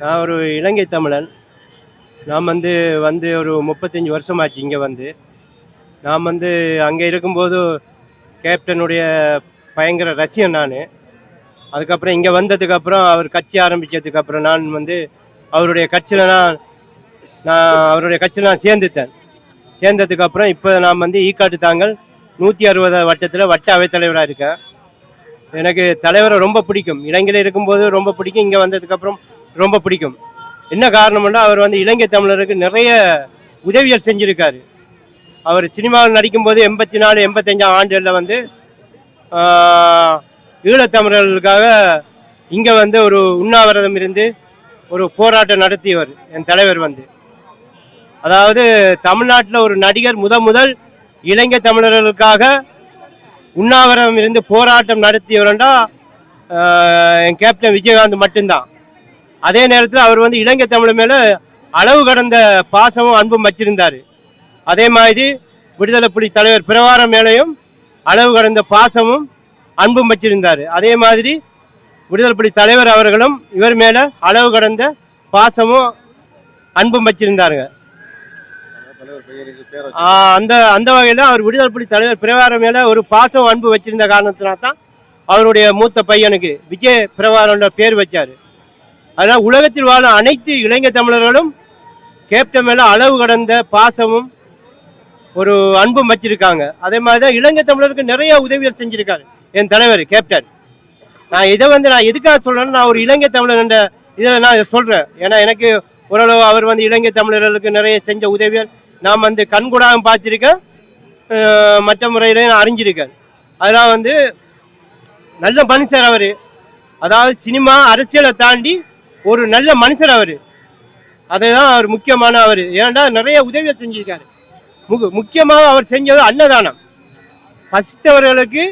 நான் ஒரு இலங்கை தமிழன். நான் வந்து வந்து ஒரு முப்பத்தஞ்சு வருஷமாச்சு இங்கே வந்து. நான் வந்து அங்கே இருக்கும்போது கேப்டனுடைய பயங்கர ரசிகன் நான். அதுக்கப்புறம் இங்கே வந்ததுக்கப்புறம் அவர் கட்சி ஆரம்பித்ததுக்கப்புறம் நான் வந்து அவருடைய கட்சியில் நான் நான் அவருடைய கட்சியில் நான் சேர்ந்துட்டேன். சேர்ந்ததுக்கப்புறம் இப்போ நான் வந்து ஈக்காட்டு தாங்கல் நூற்றி அறுபது வட்டத்தில் வட்ட அவைத்தலைவராக இருக்கேன். எனக்கு தலைவரை ரொம்ப பிடிக்கும். இலங்கையில் இருக்கும்போது ரொம்ப பிடிக்கும். இங்கே வந்ததுக்கப்புறம் ரொம்ப பிடிக்கும். என்ன காரணம்னா அவர் வந்து இலங்கை தமிழருக்கு நிறைய உதவிகள் செஞ்சுருக்காரு. அவர் சினிமாவில் நடிக்கும்போது எண்பத்தி நாலு எண்பத்தஞ்சாம் ஆண்டுகளில் வந்து ஈழத்தமிழர்களுக்காக இங்கே வந்து ஒரு உண்ணாவிரதம் இருந்து ஒரு போராட்டம் நடத்தியவர் என் தலைவர் வந்து. அதாவது தமிழ்நாட்டில் ஒரு நடிகர் முத முதல் இலங்கை தமிழர்களுக்காக உண்ணாவிரதம் இருந்து போராட்டம் நடத்தியவரண்டா என் கேப்டன் விஜயகாந்த் மட்டும்தான். அதே நேரத்தில் அவர் வந்து இலங்கை தமிழ் மேலே அளவு கடந்த பாசமும் அன்பும் வச்சிருந்தார். அதே மாதிரி விடுதலை புலி தலைவர் பிரவாரம் மேலேயும் அளவு கடந்த பாசமும் அன்பும் வச்சிருந்தார். அதே மாதிரி விடுதலை புலி தலைவர் அவர்களும் இவர் மேலே அளவு கடந்த பாசமும் அன்பும் வச்சிருந்தாருங்க. அந்த அந்த வகையில் அவர் விடுதலை புலி தலைவர் பிரவாரம் மேலே ஒரு பாசம் அன்பு வச்சிருந்த காரணத்தினால தான் அவருடைய மூத்த பையனுக்கு விஜய் பிரவாரன்ற பேர் வச்சார். அதனால் உலகத்தில் வாழும் அனைத்து இளைஞர் தமிழர்களும் கேப்டன் மேலே அளவு கடந்த பாசமும் ஒரு அன்பும் வச்சிருக்காங்க. அதே மாதிரி தான் இளைஞர் தமிழருக்கு நிறைய உதவிகள் செஞ்சிருக்காரு. என் தலைவர் கேப்டன். நான் இதை வந்து நான் எதுக்காக சொல்றேன்னா நான் ஒரு இளைஞர் தமிழர் என்ற இதில் நான் சொல்கிறேன் ஏன்னா எனக்கு ஓரளவு அவர் வந்து இளைஞர் தமிழர்களுக்கு நிறைய செஞ்ச உதவிகள் நான் வந்து கண்கூடாகவும் பார்த்துருக்கேன். மற்ற முறையில நான் அறிஞ்சிருக்கேன். அதெல்லாம் வந்து நல்ல மனுஷர் அவர். அதாவது சினிமா அரசியலை தாண்டி ஒரு நல்ல மனுஷர் அவர். அதுதான் அவர் முக்கியமான அவர். ஏன்னா நிறைய உதவியை செஞ்சிருக்காரு. மு முக்கியமாக அவர் செஞ்சது அன்னதானம். பசித்தவர்களுக்கு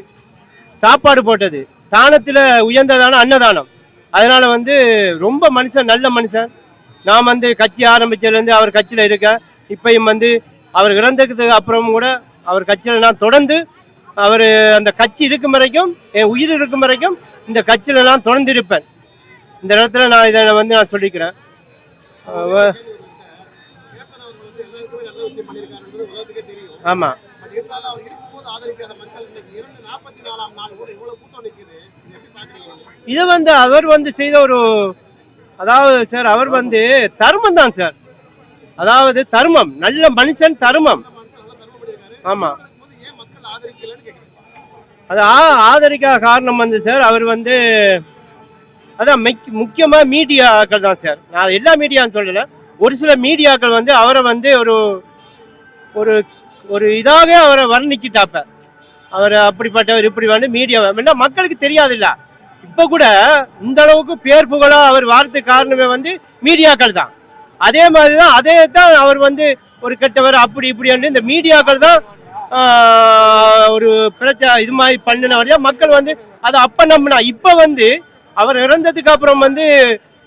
சாப்பாடு போட்டது. தானத்தில் உயர்ந்ததான அன்னதானம். அதனால் வந்து ரொம்ப மனுஷன் நல்ல மனுஷன். நான் வந்து கட்சி ஆரம்பித்ததுலேருந்து அவர் கட்சியில் இருக்கேன் இப்பையும் வந்து அவர் இறந்ததுக்கு அப்புறமும் கூட அவர் கட்சியில் நான் தொடர்ந்து அவர் அந்த கட்சி இருக்கும் வரைக்கும் என் உயிர் இருக்கும் வரைக்கும் இந்த கட்சியில் நான் தொடர்ந்து இருப்பேன் இந்த இடத்துல நான் இதை வந்து நான் சொல்லிக்கிறேன். ஆமாம் இதை வந்து அவர் வந்து செய்த ஒரு அதாவது சார் அவர் வந்து தர்மம் தான் சார். அதாவது தர்மம். நல்ல மனுஷன் தர்மம். ஆமாம் அது ஆதரிக்க காரணம் வந்து சார் அவர் வந்து அதான் மெக்- மீடியாக்கள் தான் சார் நான் எல்லா மீடியான்னு சொல்லலை. ஒரு சில மீடியாக்கள் வந்து அவரை வந்து ஒரு ஒரு ஒரு இதாக அவரை வர்ணிச்சுட்டாப்ப. அவர் அப்படிப்பட்டவர் இப்படி வந்து மீடியா என்ன மக்களுக்கு தெரியாதுல்ல. இப்போ கூட இந்த அளவுக்கு பேர் புகழாக அவர் வார்த்தை காரணமே வந்து மீடியாக்கள் தான். அதே மாதிரி தான் அதே தான் அவர் வந்து ஒரு கெட்டவர் அப்படி இப்படி இந்த மீடியாக்கள் தான் ஒரு பிரச்சனை இது மாதிரி பண்ணின மக்கள் வந்து அதை அப்போ நம்பினா இப்போ வந்து அவர் இறந்ததுக்கு அப்புறம் வந்து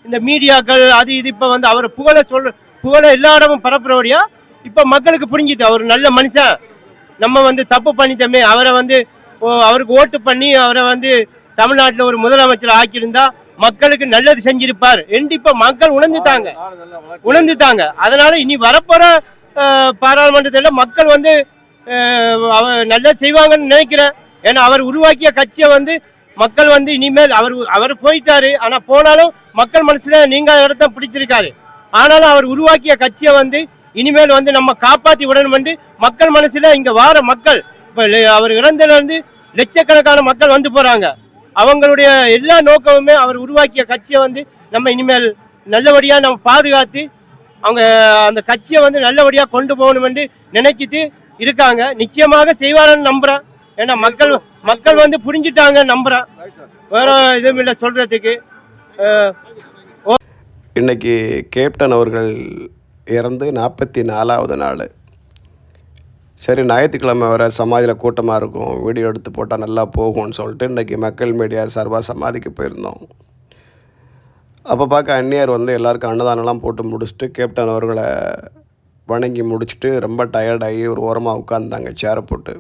இந்த மீடியாக்கள் அது இது இப்போ வந்து அவர் புகழ சொல்ற புகழ எல்லா இடமும் பரப்புறபடியா இப்போ மக்களுக்கு புரிஞ்சுது. அவர் நல்ல மனுஷன். நம்ம வந்து தப்பு பண்ணிட்டோமே. அவரை வந்து ஓ, அவருக்கு ஓட்டு பண்ணி அவரை வந்து தமிழ்நாட்டில் ஒரு முதலமைச்சர் ஆக்கியிருந்தா மக்களுக்கு நல்லது செஞ்சிருப்பார். என்று இப்போ மக்கள் உணர்ந்துட்டாங்க. உணர்ந்துட்டாங்க. அதனால இனி வரப்போற பாராளுமன்றத்தில் மக்கள் வந்து அவர் நல்லா செய்வாங்கன்னு நினைக்கிறேன். ஏன்னா அவர் உருவாக்கிய கட்சியை வந்து மக்கள் வந்து இனிமேல் அவர் அவர் போயிட்டாரு. ஆனா போனாலும் மக்கள் மனசுல நீங்க இடத்த பிடிச்சிருக்காரு. ஆனாலும் அவர் உருவாக்கிய கட்சியை வந்து இனிமேல் வந்து நம்ம காப்பாத்தி விடணும் என்று மக்கள் மனசுல இங்க வார மக்கள் இப்ப அவர் இறந்ததுல இருந்து லட்சக்கணக்கான மக்கள் வந்து போறாங்க. அவங்களுடைய எல்லா நோக்கமுமே அவர் உருவாக்கிய கட்சியை வந்து நம்ம இனிமேல் நல்லபடியா நம்ம பாதுகாத்து அவங்க அந்த கட்சியை வந்து நல்லபடியா கொண்டு போகணும் என்று நினைச்சிட்டு இருக்காங்க. நிச்சயமாக செய்வாரன்னு நம்புறேன். ஏன்னா மக்கள் மக்கள் வந்து புரிஞ்சுட்டாங்க நம்புறேன். வேற எதுவும் இல்லை சொல்றதுக்கு. இன்னைக்கு கேப்டன் அவர்கள் இறந்து நாற்பத்தி நாலாவது நாள். சரி ஞாயிற்றுக்கிழமை வர சமாதியில் கூட்டமாக இருக்கும். வீடியோ எடுத்து போட்டால் நல்லா போகும்னு சொல்லிட்டு இன்றைக்கி மக்கள் மீடியா சார்பாக சமாதிக்கு போயிருந்தோம். அப்போ பார்க்க அந்நியார் வந்து எல்லாருக்கும் அன்னதானம்லாம் போட்டு முடிச்சுட்டு கேப்டன் அவர்களை வணங்கி முடிச்சுட்டு ரொம்ப டயர்டாகி ஒரு ஓரமாக உட்காந்தாங்க சேரை போட்டு.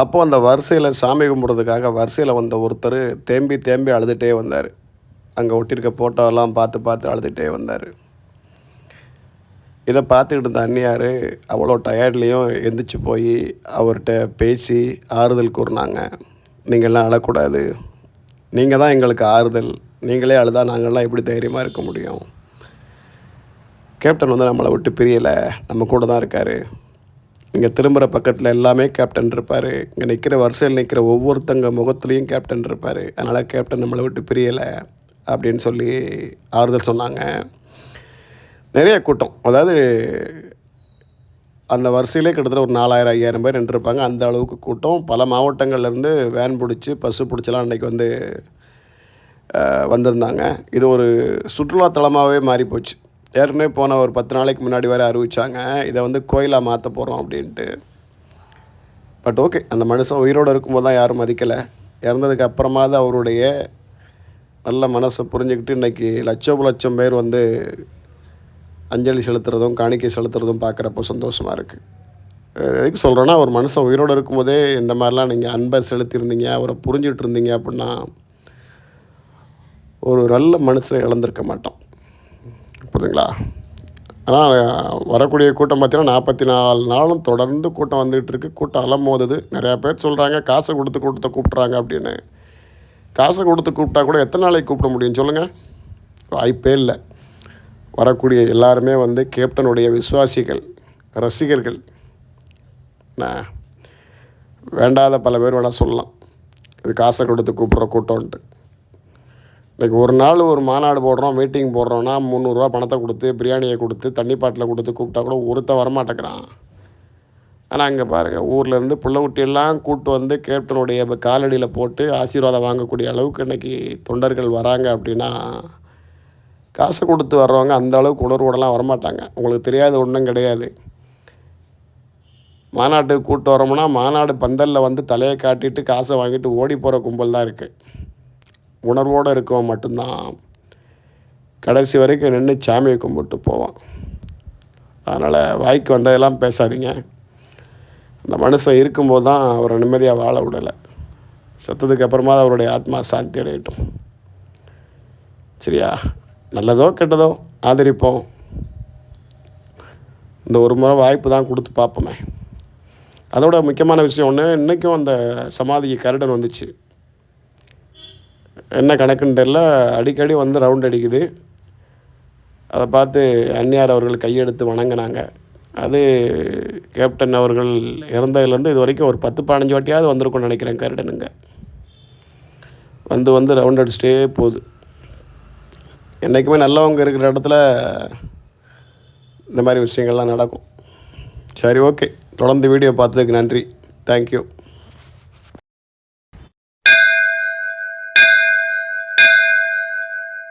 அப்போது அந்த வரிசையில் சாமி கும்பிட்றதுக்காக வரிசையில் வந்த ஒருத்தர் தேம்பி தேம்பி அழுதுகிட்டே வந்தார். அங்கே ஒட்டியிருக்க ஃபோட்டோவெல்லாம் பார்த்து பார்த்து அழுதுகிட்டே வந்தார். இதை பார்த்துக்கிட்டு இருந்த அண்ணியார் அவ்வளோ டயர்ட்லேயும் எந்திரிச்சு போய் அவர்கிட்ட பேசி ஆறுதல் கூறினாங்க. நீங்கள்லாம் அழக்கூடாது. நீங்கள் தான் எங்களுக்கு ஆறுதல். நீங்களே அழுதா நாங்கள்லாம் எப்படி தைரியமாக இருக்க முடியும்? கேப்டன் வந்து நம்மளை விட்டு பிரியலை. நம்ம கூட தான் இருக்கார். இங்கே திரும்புகிற பக்கத்தில் எல்லாமே கேப்டன் இருப்பார். இங்கே நிற்கிற வரிசையில் நிற்கிற ஒவ்வொருத்தங்க முகத்துலேயும் கேப்டன் இருப்பார். அதனால் கேப்டன் நம்மளை விட்டு பிரியலை அப்படின்னு சொல்லி ஆறுதல் சொன்னாங்க. நிறைய கூட்டம். அதாவது அந்த வரிசையிலே கிட்டத்தட்ட ஒரு நாலாயிரம் ஐயாயிரம் பேர் நின்றுருப்பாங்க. அந்த அளவுக்கு கூட்டம். பல மாவட்டங்கள்லேருந்து வேன் பிடிச்சி பஸ்ஸு பிடிச்சலாம் அன்றைக்கி வந்து வந்திருந்தாங்க. இது ஒரு சுற்றுலாத்தலமாகவே மாறிப்போச்சு. ஏற்கனவே போன ஒரு பத்து நாளைக்கு முன்னாடி வரை அறிவிச்சாங்க இதை வந்து கோயிலாக மாற்ற போகிறோம் அப்படின்ட்டு. பட் ஓகே அந்த மனுஷன் உயிரோடு இருக்கும்போது தான் யாரும் மதிக்கலை. இறந்ததுக்கு அப்புறமாவது அவருடைய நல்ல மனசை புரிஞ்சுக்கிட்டு இன்றைக்கி லட்சம் லட்சம் பேர் வந்து அஞ்சலி செலுத்துறதும் காணிக்கை செலுத்துறதும் பார்க்குறப்போ சந்தோஷமாக இருக்குது எதுக்கு சொல்கிறேன்னா ஒரு மனுஷன் உயிரோடு இருக்கும்போதே இந்த மாதிரிலாம் நீங்கள் அன்பை செலுத்தியிருந்தீங்க அவரை புரிஞ்சுட்டு இருந்தீங்க அப்படின்னா ஒரு நல்ல மனுஷனை இழந்திருக்க மாட்டோம். புரியுதுங்களா? ஆனால் வரக்கூடிய கூட்டம் பார்த்தீங்கன்னா நாற்பத்தி நாலு நாளும் தொடர்ந்து கூட்டம் வந்துகிட்டு இருக்குது கூட்டம் அலமோதுது நிறையா பேர் சொல்கிறாங்க காசை கொடுத்து கூட்டத்தை கூப்பிட்றாங்க அப்படின்னு. காசை கொடுத்து கூப்பிட்டா கூட எத்தனை நாளைக்கு கூப்பிட முடியும் சொல்லுங்கள் வாய்ப்பே இல்லை. வரக்கூடிய எல்லாருமே வந்து கேப்டனுடைய விசுவாசிகள் ரசிகர்கள். வேண்டாத பல பேர் வேணால் சொல்லலாம். இது காசை கொடுத்து கூப்பிட்ற கூட்டம்ன்ட்டு. இன்றைக்கி ஒரு நாள் ஒரு மாநாடு போடுறோம் மீட்டிங் போடுறோன்னா முந்நூறுரூவா பணத்தை கொடுத்து பிரியாணியை கொடுத்து தண்ணி பாட்டில் கொடுத்து கூப்பிட்டா கூட ஒருத்தன் வரமாட்டேங்கிறான். ஆனால் அங்கே பாருங்கள் ஊர்லேருந்து பிள்ளைக்குட்டியெல்லாம் கூப்பிட்டு வந்து கேப்டனுடைய காலடியில் போட்டு ஆசீர்வாதம் வாங்கக்கூடிய அளவுக்கு இன்றைக்கி தொண்டர்கள் வராங்க அப்படின்னா காசு கொடுத்து வர்றவங்க அந்த அளவுக்கு உணர்வோடலாம் வரமாட்டாங்க. உங்களுக்கு தெரியாத ஒன்றும் கிடையாது. மாநாட்டுக்கு கூப்பிட்டு வரோம்னா மாநாடு பந்தலில் வந்து தலையை காட்டிட்டு காசை வாங்கிட்டு ஓடி போகிற கும்பல் தான் இருக்குது உணர்வோடு இருக்கவன் மட்டும்தான் கடைசி வரைக்கும் நின்று சாமியை கும்பிட்டு போவான். அதனால் வாய்க்கு வந்ததெல்லாம் பேசாதீங்க. அந்த மனுஷன் இருக்கும்போது தான் அவரை நிம்மதியாக வாழ விடலை. செத்ததுக்கு அப்புறமா அவருடைய ஆத்மா சாந்தி அடையட்டும். சரியா? நல்லதோ கெட்டதோ ஆதரிப்போம். இந்த ஒரு முறை வாய்ப்பு தான் கொடுத்து பார்ப்போமே. அதோட முக்கியமான விஷயம் ஒன்று இன்றைக்கும் அந்த சமாதிக்கு கரடன் வந்துச்சு. என்ன கணக்குன்னு தெரில அடிக்கடி வந்து ரவுண்ட் அடிக்குது. அதை பார்த்து அந்நியார் அவர்கள் கையெடுத்து வணங்கினாங்க. அது கேப்டன் அவர்கள் இறந்ததுலேருந்து இது வரைக்கும் ஒரு பத்து பதினஞ்சு வாட்டியாவது வந்திருக்கும்னு நினைக்கிறேன் கருடனுங்க. வந்து வந்து ரவுண்ட் அடிச்சிட்டே போகுது. என்றைக்குமே நல்லவங்க இருக்கிற இடத்துல இந்த மாதிரி விஷயங்கள்லாம் நடக்கும். சரி ஓகே தொடர்ந்து வீடியோ பார்த்ததுக்கு நன்றி. தேங்க்யூ